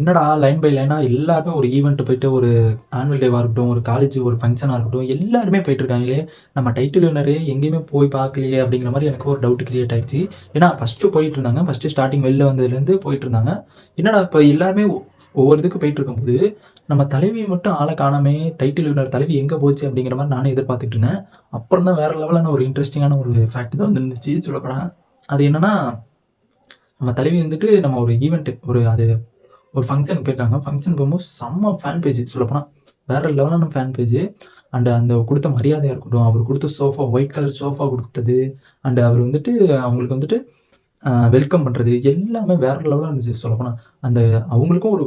என்னடா line by லைனா எல்லாருமே ஒரு ஈவெண்ட் போயிட்டு ஒரு ஆனுவல் டேவாக இருக்கட்டும் ஒரு காலேஜ் ஒரு ஃபங்க்ஷனாக இருக்கட்டும் எல்லாருமே போயிட்டு இருக்காங்களே. நம்ம டைட்டில் வினரே எங்கேயுமே போய் பார்க்கலையே அப்படிங்கிற மாதிரி எனக்கு ஒரு டவுட் கிரியேட் ஆயிடுச்சு. ஏன்னா ஃபஸ்ட்டு போயிட்டு இருந்தாங்க. ஃபஸ்ட்டு ஸ்டார்டிங் வெளில வந்ததுலேருந்து போயிட்டு இருந்தாங்க. என்னடா இப்போ எல்லாருமே ஒ- ஒவ்வொரு இதுக்கு போயிட்டு இருக்கும்போது நம்ம தலைவி மட்டும் ஆளை காணாமே டைட்டில் வினர் தலைவி எங்கே போச்சு அப்படிங்கிற மாதிரி நானே எதிர்பார்த்துட்டு இருந்தேன். அப்புறம் தான் வேற லெவலான ஒரு இன்ட்ரெஸ்டிங்கான ஒரு ஃபேக்ட் தான் வந்துருந்துச்சு சொல்லப்போனால் அது என்னன்னா நம்ம தலைவி வந்துட்டு நம்ம ஒரு ஈவெண்ட்டு ஒரு அது ஒரு ஃபங்க்ஷன் போயிருக்காங்க. ஃபங்க்ஷன் போகும்போது செம்ம ஃபேன் பேஜ் சொல்லப்போனால் வேற லெவலான ஃபேன் பேஜ் அண்ட் அந்த கொடுத்த மரியாதையாக இருக்கட்டும் அவர் கொடுத்த சோஃபா ஒயிட் கலர் சோஃபா கொடுத்தது. அண்ட் அவர் வந்துட்டு அவங்களுக்கு வந்துட்டு வெல்கம் பண்ணுறது எல்லாமே வேற லெவலாக இருந்துச்சு சொல்லப்போனால் அந்த அவங்களுக்கும் ஒரு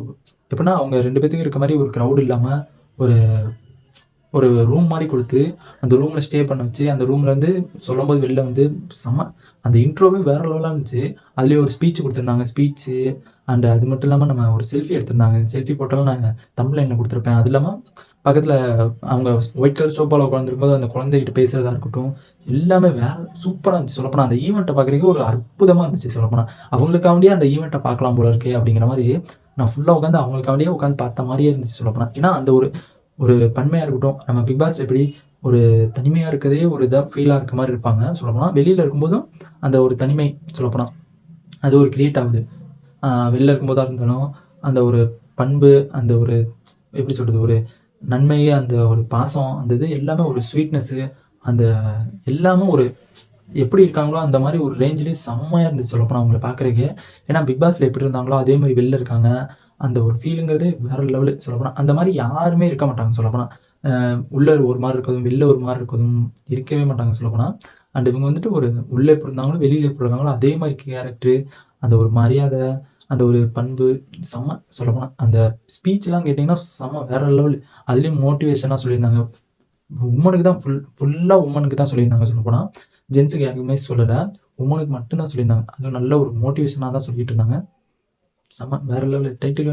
எப்படின்னா அவங்க ரெண்டு பேர்த்துக்கும் இருக்க மாதிரி ஒரு க்ரௌட் இல்லாமல் ஒரு ஒரு ரூம் மாதிரி கொடுத்து அந்த ரூமில் ஸ்டே பண்ண வச்சு அந்த ரூம்லேருந்து சொல்லும்போது வெளில வந்து செம்ம அந்த இன்ட்ரோவே வேற லெவலாக இருந்துச்சு. அதுலேயே ஒரு ஸ்பீச் கொடுத்துருந்தாங்க. ஸ்பீச்சு அண்ட் அது மட்டும் இல்லாமல் நம்ம ஒரு செல்ஃபி எடுத்திருந்தாங்க. செல்ஃபி போட்டாலும் நான் என்ன கொடுத்துருப்பேன். அது இல்லாமல் பக்கத்தில் அவங்க ஒயிட் கலர் சோப்பாவில் உட்காந்துருக்கும்போது அந்த குழந்தைகிட்ட பேசுகிறதா இருக்கட்டும் எல்லாமே வேற சூப்பராக இருந்துச்சு சொல்லப்போனால் அந்த ஈவெண்ட்டை பார்க்குறதுக்கு ஒரு அற்புதமாக இருந்துச்சு சொல்லப்போனால் அவங்களுக்காண்டியே அந்த ஈவெண்ட்டை பார்க்கலாம் போல இருக்கே அப்படிங்கிற மாதிரி நான் ஃபுல்லாக உட்காந்து அவங்களுக்காண்டியே உட்காந்து பார்த்த மாதிரியே இருந்துச்சு சொல்லப்போனால் ஏன்னா அந்த ஒரு ஒரு பன்மையாக இருக்கட்டும். நம்ம பிக் பாஸ் எப்படி ஒரு தனிமையாக இருக்கதே ஒரு இதாக ஃபீலாக இருக்க மாதிரி இருப்பாங்க. சொல்லப்போனால் வெளியில் இருக்கும்போதும் அந்த ஒரு தனிமை சொல்லப்போனால் அது ஒரு கிரியேட் ஆகுது. வெளியில் இருக்கும்போதாக இருந்தாலும் அந்த ஒரு பண்பு அந்த ஒரு எப்படி சொல்கிறது ஒரு நன்மை அந்த ஒரு பாசம் அந்த இது எல்லாமே ஒரு ஸ்வீட்னஸ்ஸு அந்த எல்லாமே ஒரு எப்படி இருக்காங்களோ அந்த மாதிரி ஒரு ரேஞ்சிலேயே செம்மையாக இருந்துச்சு சொல்லப்போனால் அவங்கள பார்க்குறக்கு ஏன்னா பிக் பாஸில் எப்படி இருந்தாங்களோ அதே மாதிரி வெளில இருக்காங்க. அந்த ஒரு ஃபீலுங்கிறதே வேற லெவலு சொல்லப்போனால் அந்த மாதிரி யாருமே இருக்க மாட்டாங்க சொல்லப்போனால் அஹ் உள்ள ஒரு மாதிரி இருக்கிறதும் வெளில ஒரு மாதிரி இருக்கிறதும் இருக்கவே மாட்டாங்க சொல்லப்போனால் அண்ட் இவங்க வந்துட்டு ஒரு உள்ளே எப்படி இருந்தாங்களோ வெளியில் எப்படி இருக்காங்களோ அதே மாதிரி கேரக்டரு அந்த ஒரு மரியாதை அந்த ஒரு பண்பு செம்ம சொல்லப்போனால் அந்த ஸ்பீச்லாம் கேட்டிங்கன்னா செம்ம வேற லெவல் அதுலேயும் மோட்டிவேஷனாக சொல்லியிருந்தாங்க. உமனுக்கு தான் ஃபுல் ஃபுல்லாக உமனுக்கு தான் சொல்லியிருந்தாங்க சொல்லப்போனால் ஜென்ஸுக்கு யாருக்குமே சொல்லலை. உமனுக்கு மட்டும்தான் சொல்லியிருந்தாங்க. அது நல்ல ஒரு மோட்டிவேஷனாக தான் சொல்லிட்டு இருந்தாங்க. செம்ம வேறு லெவலில் டைட்டில்